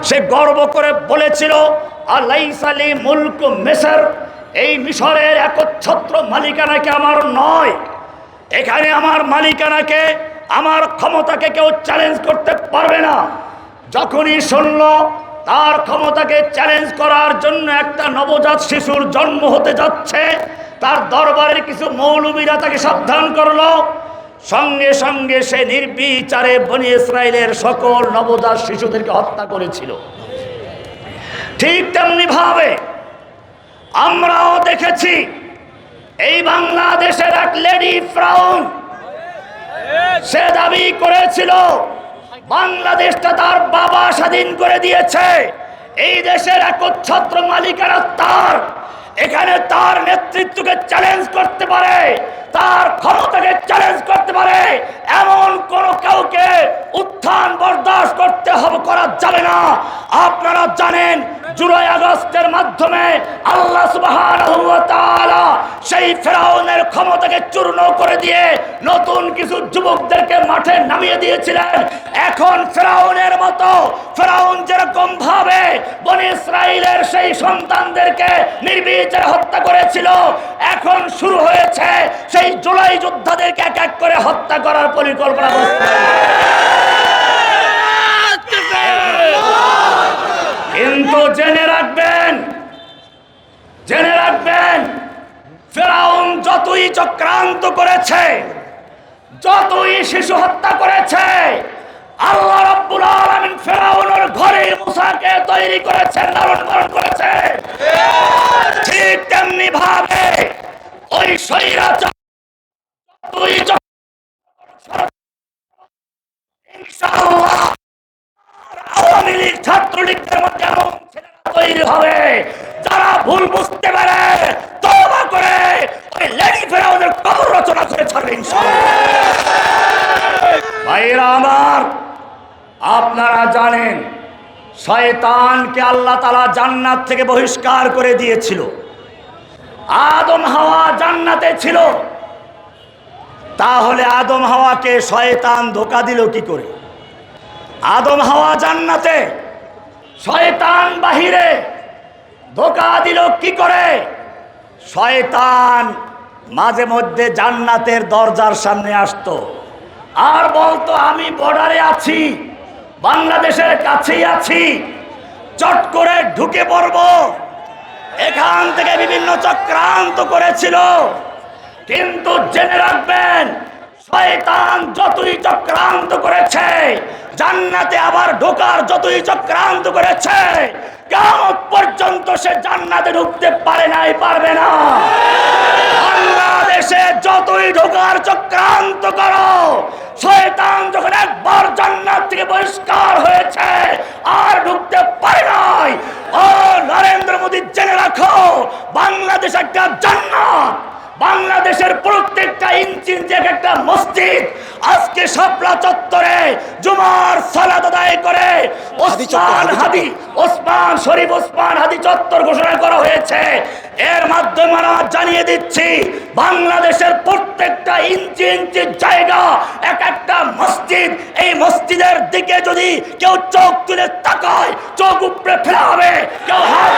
সে গর্ব করে বলেছিল আলাইসালি মুলক মেসর? এই মিশরের একচ্ছত্র মালিকানাকে আমার নয়। এখানে আমার মালিকানাকে, আমার ক্ষমতাকে কেউ চ্যালেঞ্জ করতে পারবে না। যখনই শুনল, তার ক্ষমতাকে চ্যালেঞ্জ করার জন্য একটা নবজাত শিশুর জন্ম হতে যাচ্ছে, তার দরবারের কিছু মৌলবীরা তাকে সাবধান করল। সঙ্গে সঙ্গে সে নির্বিচারে বনি ইসরায়েলের সকল নবজাত শিশুদেরকে হত্যা করেছিল। ঠিক তেমনি ভাবে আমরাও দেখেছি, এই বাংলাদেশের এক লেডি ফ্রাউন, সে দাবি করেছিল, বাংলাদেশটা তার বাবা স্বাধীন করে দিয়েছে, এই দেশের একচ্ছত্র মালিকারা তার, এখানে তার নেতৃত্বকে চ্যালেঞ্জ করতে পারে। তার ক্ষমতাকে চ্যালেঞ্জ করতে পারে, এমন কোন কাউকে উত্থান বরদাস্ত করতে হবে করা যাবে না। আপনারা জানেন, জুলাই আগস্টের মাধ্যমে আল্লাহ তাআলা সেই ফেরাউনের ক্ষমতাকে চূর্ণ করে দিয়ে নতুন কিছু যুবকদেরকে মাঠে নামিয়ে দিয়েছিলেন। এখন ফেরাউনের মতো, ফেরাউন যেরকম ভাবে বনি ইসরায়েলের সেই সন্তানদেরকে নির্বিচারে হত্যা করেছিল, এখন শুরু হয়েছে সেই জুলাই যোদ্ধাদেরকে এক এক করে হত্যা করার পরিকল্পনা করছে। কিন্তু জেনে রাখবেন জেনে রাখবেন, ফেরাউন যতই চক্রান্ত করেছে, যতই শিশু হত্যা করেছে, আল্লাহ রাব্বুল আলামিন ফেরাউনের ঘরে মুসাকে তৈরি করেছেন লালন পালন করেছে। ঠিক তেমনি ভাবে ওই স্বৈরাচার আওয়ামী লীগ ছাত্রলীগের মধ্যে এমন ছেলেরা তৈরি হবে যারা ভুল বুঝতে পারে তওবা করে ওই লেডি ফেরাউনের কবর রচনা করে ছাড়বে ভাইরা আমার, আপনারা জানেন, শয়তানকে আল্লাহ তালা জান্নাত থেকে বহিষ্কার করে দিয়েছিল। আদম হাওয়া জান্নাতে ছিল। তাহলে আদম হাওয়াকে শয়তান ধোকা দিল কি করে? আদম হাওয়া জান্নাতে, শয়তান বাহিরে ধোকা দিল কি করে? শয়তান মাঝে মধ্যে জান্নাতের দরজার সামনে আসতো। আর বলতো, আমি বর্ডারে আছি, বাংলাদেশের কাছেই আছি, চট করে ঢুকে পড়ব। এখান থেকে বিভিন্ন চক্রান্ত করেছিল। কিন্তু জেনে রাখবেন, শয়তান যতই চক্রান্ত করেছে, জান্নাতে আবার ঢোকার যতই চক্রান্ত করেছে কেমন পর্যন্ত সে জান্নাতে ঢুকতে পারে নাই, পারবে না। বাংলাদেশে যতই ঢোকার চক্রান্ত করো, শয়তান যখন একবার জান্নাত থেকে বহিষ্কার হয়েছে, আর ঢুকতে পারে নাই। ও নরেন্দ্র মোদী, জেনে রাখো, বাংলাদেশ একটা জান্নাত। বাংলাদেশের প্রত্যেকটা ইঞ্চি ইঞ্চি এক একটা মসজিদ আজকে শাপলা চত্বরে জুমার সালাত আদায় করে ওসমান হাদি ওসমান শরীফ ওসমান হাদি চত্বর ঘোষণা করা হয়েছে। এর মাধ্যমে আমরা জানিয়ে দিচ্ছি বাংলাদেশের প্রত্যেকটা ইঞ্চি ইঞ্চি জায়গা এক একটা মসজিদ। এই মসজিদের দিকে যদি কেউ চোখ তুলে তাকায় চোখ উপরে ফেলা হবে। কেউ হাত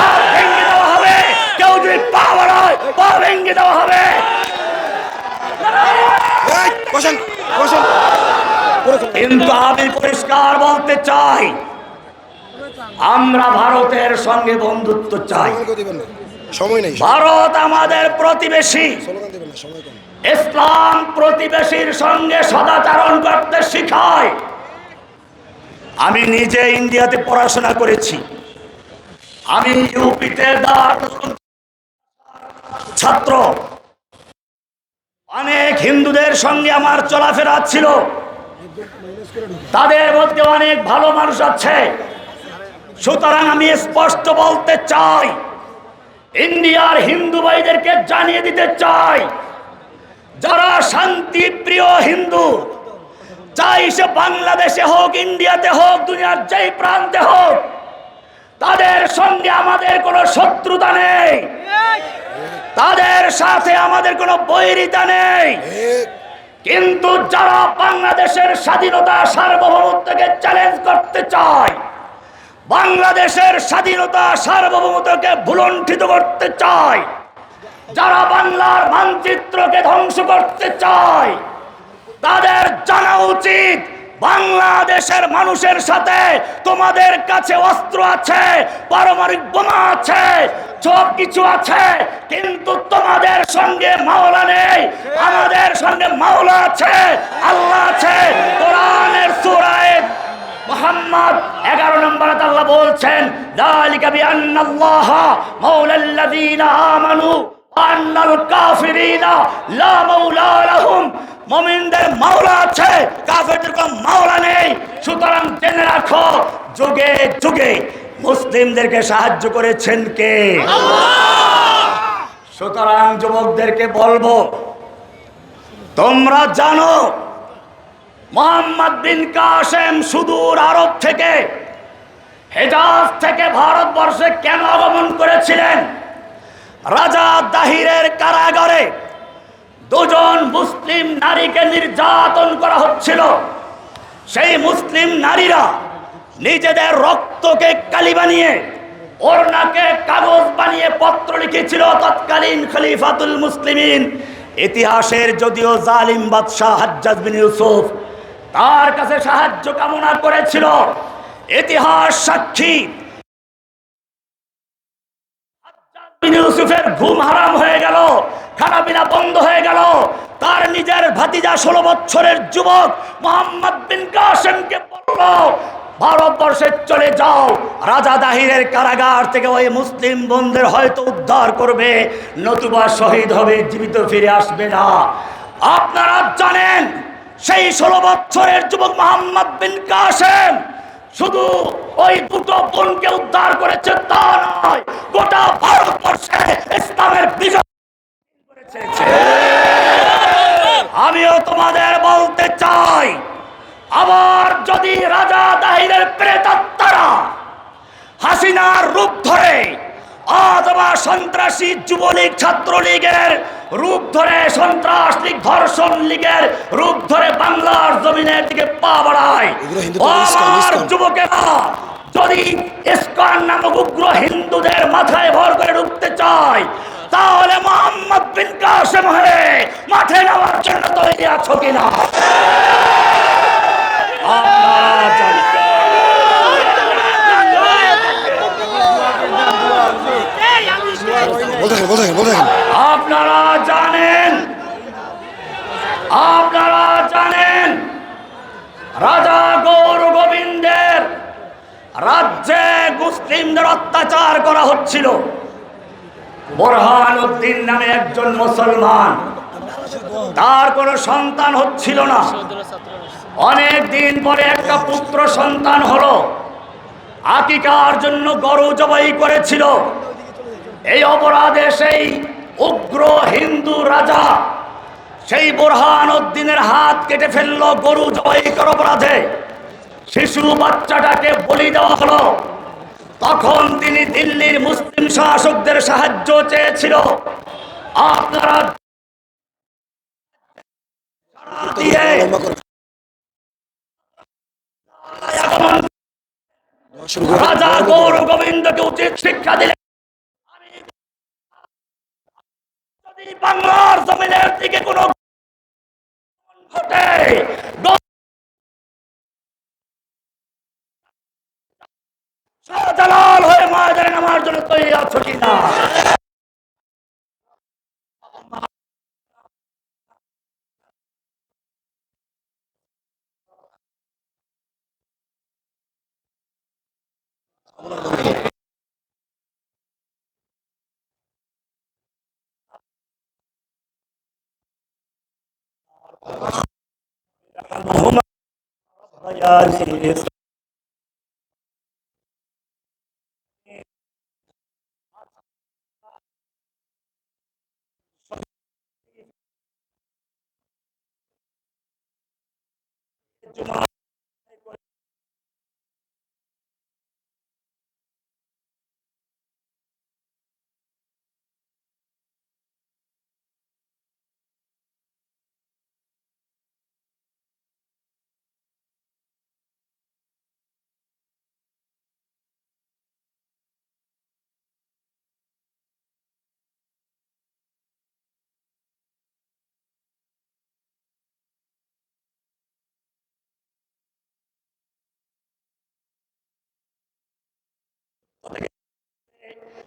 হাত ভেঙে দেওয়া কেউ যদি পা বাড়ায় পা ভেঙে দেওয়া হবে। কিন্তু আমি পরিষ্কার বলতে চাই আমরা ভারতের সঙ্গে বন্ধুত্ব চাই। সময় নেই। ভারত আমাদের প্রতিবেশী। ইসলাম প্রতিবেশীর সঙ্গে সদাচরণ করতে শিখায়। আমি নিজে ইন্ডিয়াতে পড়াশোনা করেছি। আমি ইউপিতে ছাত্র। অনেক হিন্দুদের সঙ্গে আমার চলাফেরা ছিল। তাদের মধ্যে অনেক ভালো মানুষ আছে। সুতরাং আমি স্পষ্ট বলতে চাই, ইন্ডিয়ার হিন্দু ভাইদেরকে জানিয়ে দিতে চাই, যারা শান্তি প্রিয় হিন্দু, চাই সে বাংলাদেশে হোক, ইন্ডিয়াতে হোক, দুনিয়ার যেই প্রান্তে হোক, তাদের সঙ্গে আমাদের কোনো শত্রুতা নেই। তাদের সাথে আমাদের কোনো বৈরিতা নেই। কিন্তু যারা বাংলাদেশের স্বাধীনতা সার্বভৌমত্বকে চ্যালেঞ্জ করতে চায় বাংলাদেশের স্বাধীনতা সার্বভৌমত্বকে ভুলণ্ঠিত করতে চায় যারা বাংলার মানচিত্রকে ধ্বংস করতে চায় তাদের জানা উচিত বাংলাদেশের মানুষের সাথে তোমাদের কাছে অস্ত্র আছে, পারমাণবিক বোমা আছে, সব কিছু আছে, কিন্তু তোমাদের সঙ্গে মাওলা নেই, আমাদের সঙ্গে মাওলা আছে, আল্লাহ আছে। কোরআনের সুরায় মোহাম্মদ এগারো নম্বর আল্লাহ বলছেন, দালিকা বিআন্নাল্লাহ মাওলাল্লাযীনা আমানু আন্নাল কাফিরিনা লা মাওলা লাহুম। মুমিনদের মাওলা আছে কাফেরদের কোনো মাওলা নেই। সুতরাং জেনে রাখো, যুগে যুগে মুসলিমদেরকে সাহায্য করেছেন কে? সুতরাং যুবকদেরকে বলব, তোমরা জানো, মোহাম্মদ বিন কাসেম সুদূর আরব থেকে হেজাজ থেকে ভারতবর্ষে কেন আগমন করেছিলেন? রাজা দাহিরের কারাগারে দুজন মুসলিম নারীকে নির্যাতন করা হচ্ছিল। সেই মুসলিম নারীরা নিজেদের রক্তকে কালি বানিয়ে ওরনাকে কাগজ বানিয়ে পত্র লিখেছিল, তৎকালীন খলিফাতুল মুসলিমিন। ইতিহাসের যদিও জালিম বাদশাহ হাজ্জাজ বিন ইউসুফ তার কাছে সাহায্য কামনা করেছিল। ইতিহাস সাক্ষী বিন ইউসুফের ঘুম হারাম হয়ে গেল খানা পিনা বন্ধ হয়ে গেল। তার নিজের ভাতিজা ষোলো বছরের যুবক মোহাম্মদ বিন কাসেমকে বলল, ভারতবর্ষে চলে যাও, রাজা দাহিরের কারাগার থেকে ওই মুসলিম বন্ধের হয়তো উদ্ধার করবে, নতুবা শহীদ হবে, জীবিত ফিরে আসবে না। আপনারা জানেন, সেই ষোলো বছরের যুবক মোহাম্মদ বিন কাসেম শুধু ওই দুটো বোনকে উদ্ধার করেছে, তা নয়, গোটা ভারতবর্ষে ইসলামের আমিও তোমাদের বলতে চাই, আবার যদি রাজা দাহিরের প্রেতাত্মারা হাসিনার রূপ ধরে অথবা সন্ত্রাসী যুবলীগ ছাত্রলীগের রূপ ধরে সন্ত্রাস লীগ ধর্ষণ লীগের রূপ ধরে বাংলার জমিনের দিকে পা বাড়ায়। আমার। যুবকেরা যদি ইস্কন নামক উগ্র হিন্দুদের মাথায় ভর করে ঢুকতে চায় তাহলে মোহাম্মদ বিন কাসেম হয়ে মাঠে নেওয়ার জন্য তৈরি আছো কিনা? আপনারা জানেন। বলতে থাকেন বলতে থাকেন বলতে থাকেন আপনারা জানেন আপনারা জানেন, রাজা গৌর গোবিন্দের রাজ্যে মুসলিমদের অত্যাচার করা হচ্ছিল। বোরহান উদ্দিন নামে একজন মুসলমান, তার কোনো সন্তান হচ্ছিল না। অনেক দিন পরে একটা পুত্র সন্তান হলো, আকিকার জন্য গরু জবাই করেছিল। এই অপরাধে সেই উগ্র হিন্দু রাজা, সেই বোরহান উদ্দিনের হাত কেটে ফেলল গরু জবাই করার অপরাধে। শিশু বাচ্চাটাকে বলি দেওয়া হলো। তখন তিনি দিল্লির মুসলিম শাসকদের সাহায্য চেয়েছিল। আপনারা করে করে রাজা গৌর গোবিন্দকে উচিত শিক্ষা দিলে যদি বাংলার জমিনের দিকে কোন ঘটে শাহজালাল হয়ে ময়দানে নামার জন্য তৈরি আছো কিনা? God is July.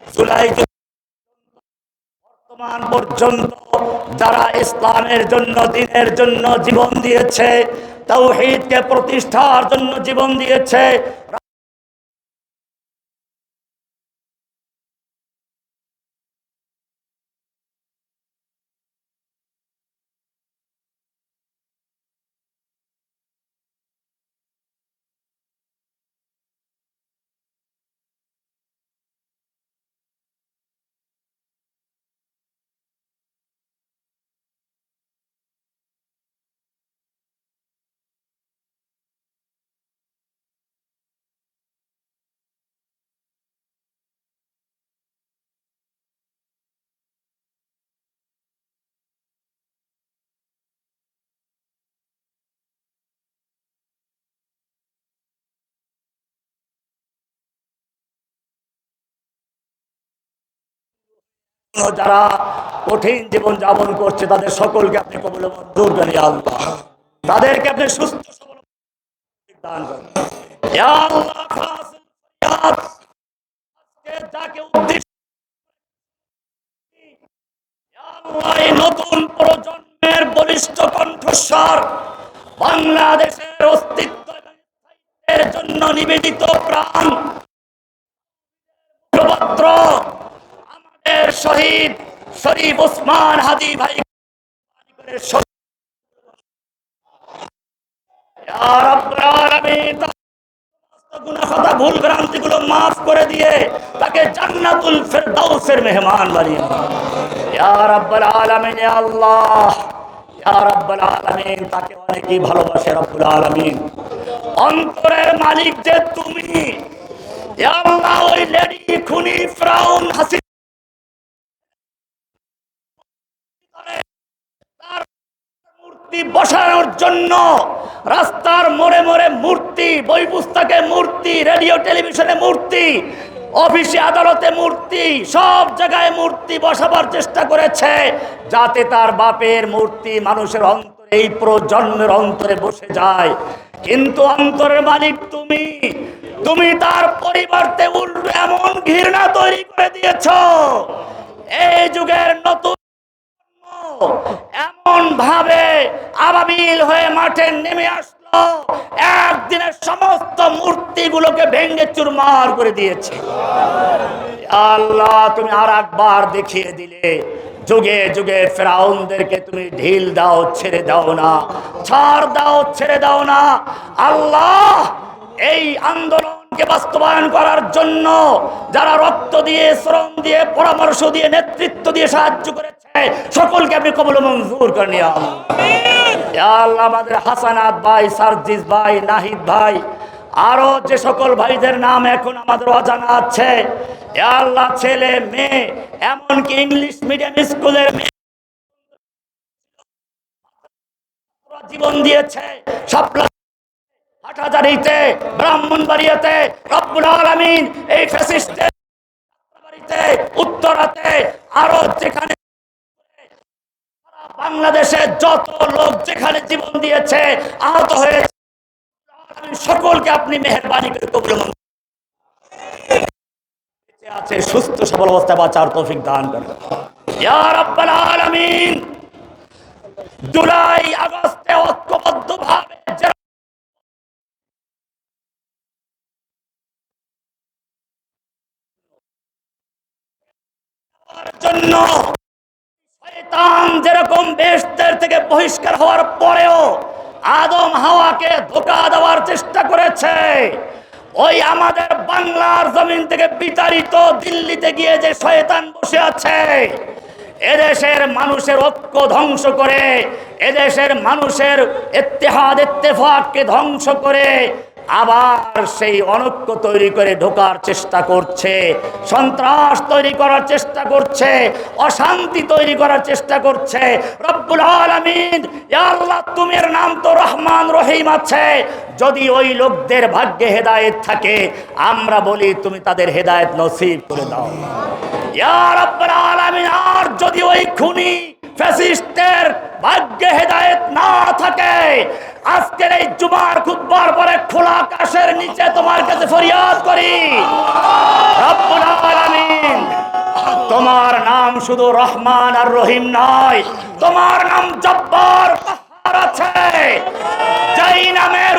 জুলাই বর্তমান পর্যন্ত যারা ইসলামের জন্য, দিনের জন্য জীবন দিয়েছে, তাওহীদকে প্রতিষ্ঠার জন্য জীবন দিয়েছে যারা কঠিন জীবন যাপন করছে, তাদের সকলকে আপনি কবল মঞ্জুর করেন আল্লাহ তাদেরকে আপনি সুস্থ সবল দান নতুন প্রজন্মের বলিষ্ঠ কণ্ঠস্বর বাংলাদেশের অস্তিত্ব জন্য নিবেদিত প্রাণ। শহীদ, শরীফ ওসমান হাদি ভাই। ভুল ভ্রান্তিগুলো মাফ করে দিয়ে তাকে জান্নাতুল ফেরদাউসের মেহমান বানিয়ে রাব্বুল আলামিন আল্লাহ। রাব্বুল আলামিন, তাকে অনেকই ভালোবাসে রব্বুল আলামিন। অন্তরের মালিক যে তুমি। আল্লাহ, ওই লেডি খুনি, ফ্রাউন হাসি মূর্তি বসানোর জন্য রাস্তার মোড়ে মোড়ে মূর্তি, বই পুস্তকে মূর্তি, রেডিও, টেলিভিশনে মূর্তি, অফিসে আদালতে মূর্তি, সব জায়গায় মূর্তি বসাবার চেষ্টা করেছে যাতে তার বাপের মূর্তি মানুষের অন্তরে, এই প্রজন্মের অন্তরে বসে যায়। কিন্তু অন্তরের মালিক তুমি তুমি তার পরিবর্তে উল্টো এমন ঘৃণা তৈরি করে দিয়েছ। এই যুগের নতুন এমন ভাবে আবাবিল হয়ে মাঠে নেমে আসলো। একদিনের সমস্ত মূর্তিগুলোকে ভেঙে চুরমার করে দিয়েছে। আল্লাহ, তুমি আর একবার দেখিয়ে দিলে, যুগে যুগে ফেরাউনদেরকে তুমি ঢিল দাও, ছেড়ে দাও না, ছাড় দাও, ছেড়ে দাও না। আল্লাহ এই আন্দোলনকে বাস্তবায়ন করার জন্য যারা রক্ত দিয়ে, শ্রম দিয়ে, পরামর্শ দিয়ে, নেতৃত্ব দিয়ে সাহায্য করেছে, সকলকে আপনি কবল মঞ্জুর করে নিয়ে। আমাদের হাসানাত ভাই, সার্জিস ভাই, নাহিদ ভাই, আরও যে সকল ভাইদের নাম এখন আমাদের অজানা আছে আল্লাহ ছেলে, মেয়ে, এমনকি ইংলিশ মিডিয়াম স্কুলের মেয়ে জীবন দিয়েছে সাপলা হাটহাজারিতে, ব্রাহ্মণবাড়িয়াতে, রব্বুল আলামিন এই উত্তরাতে, আরও যেখানে বাংলাদেশে যত লোক যেখানে জীবন দিয়েছে, আহত হয়েছে সকলকে আপনি মেহরবানি করে কবুল আছে, সুস্থ, সবল অবস্থায় বাঁচার তৌফিক দান করেন। জুলাই আগস্টে ঐক্যবদ্ধ ভাবে জন্য শয়তান যেরকম বেশদের থেকে বহিষ্কার হওয়ার পরেও আদম হাওয়াকে ধোকা দেওয়ার চেষ্টা করেছে। ওই আমাদের বাংলার জমিন থেকে বিতাড়িত দিল্লিতে গিয়ে যে শয়তান বসে আছে, এদেশের মানুষের ঐক্য ধ্বংস করে, এদেশের মানুষের ইত্তেহাদ, ইত্তেফাককে ধ্বংস করে আবার সেই অনৈক্য তৈরি করে ঢোকার চেষ্টা করছে, সন্ত্রাস তৈরি করার চেষ্টা করছে, অশান্তি তৈরি করার চেষ্টা করছে। রব্বুল আলামিন তুমের নাম তো রহমান রহিম আছে। যদি ওই লোকদের ভাগ্যে হেদায়েত থাকে, আমরা বলি তুমি তাদের হেদায়েত নসিব করে দাও। আর যদি ওই খুনি ফ্যাসিস্টের ভাগ্যে হেদায়েত না থাকে। আজকের এই জুমার খুববার পরে খোলা আকাশের নিচে তোমার কাছে ফরিয়াদ করি। তোমার নাম শুধু রহমান আর রহিম নয়, তোমার নাম জব্বার আছে। যেই নামের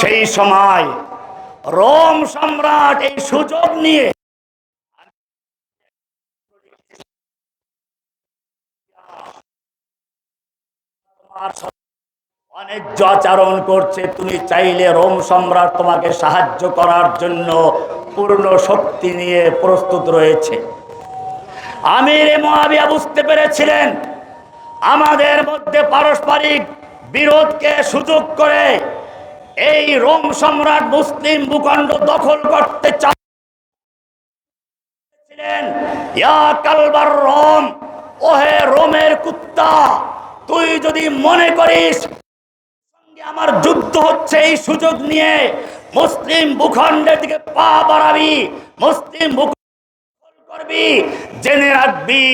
সেই সময় রোম সম্রাট এই সুযোগ নিয়ে অন্যায্য আচরণ করছে। তুমি চাইলে রোম সম্রাট তোমাকে সাহায্য করার জন্য পূর্ণ শক্তি নিয়ে প্রস্তুত রয়েছে। আমির মহাবিয়া বুঝতে পেরেছিলেন, আমাদের মধ্যে পারস্পরিক বিরোধকে সুযোগ করে এই রোম সম্রাট মুসলিম ভূখণ্ড দখল করতে চাচ্ছিলেন। কালবার রোম, ওহে রোমের কুত্তা, তুই যদি মনে করিস আমার যুদ্ধ হচ্ছে, এই সুযোগ নিয়ে মুসলিম ভূখণ্ডের দিকে পা বাড়াবি, মুসলিম ভূখণ্ড করবি জেনে রাখবি,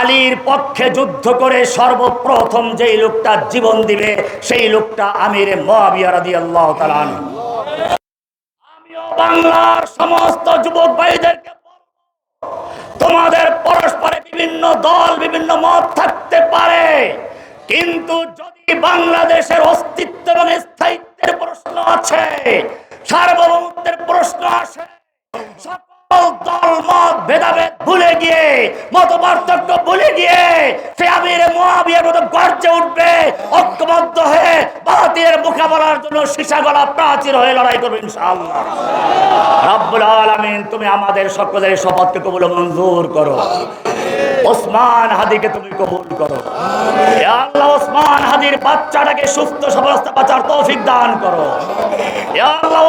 আলীর পক্ষে যুদ্ধ করে সর্বপ্রথম যেই লোকটা জীবন দিবে, সেই লোকটা আমির মহাবিয়া রাদিয়াল্লাহু তাআলা আনহু। আমিও বাংলার সমস্ত যুবক ভাইদেরকে তোমাদের পরস্পরে বিভিন্ন দল, বিভিন্ন মত থাকতে পারে, কিন্তু যদি বাংলাদেশের অস্তিত্ব এবং স্থায়িত্বের প্রশ্ন আছে, সার্বভৌমত্বের প্রশ্ন আছে দল মত ভেদাভেদ ভুলে গিয়ে মত পার্থক্য ভুলে গিয়ে সে আমির মহাবিয়ার মতো গর্জে উঠবে ঐক্যবদ্ধ হয়ে ভারতীয় মোকাবেলার জন্য সীসা গলা প্রাচীর হয়ে লড়াই করবে ইনশাআল্লাহ। রাব্বুল আলামিন তুমি আমাদের সকলের শপথকে কবুল মঞ্জুর করো। ওসমান হাদিকে তুমি কবুল করো। আল্লাহ ওসমান হাদির বাচ্চাটাকে সুস্থ সবস্থা বাঁচার তৌফিক দান করো। আল্লাহ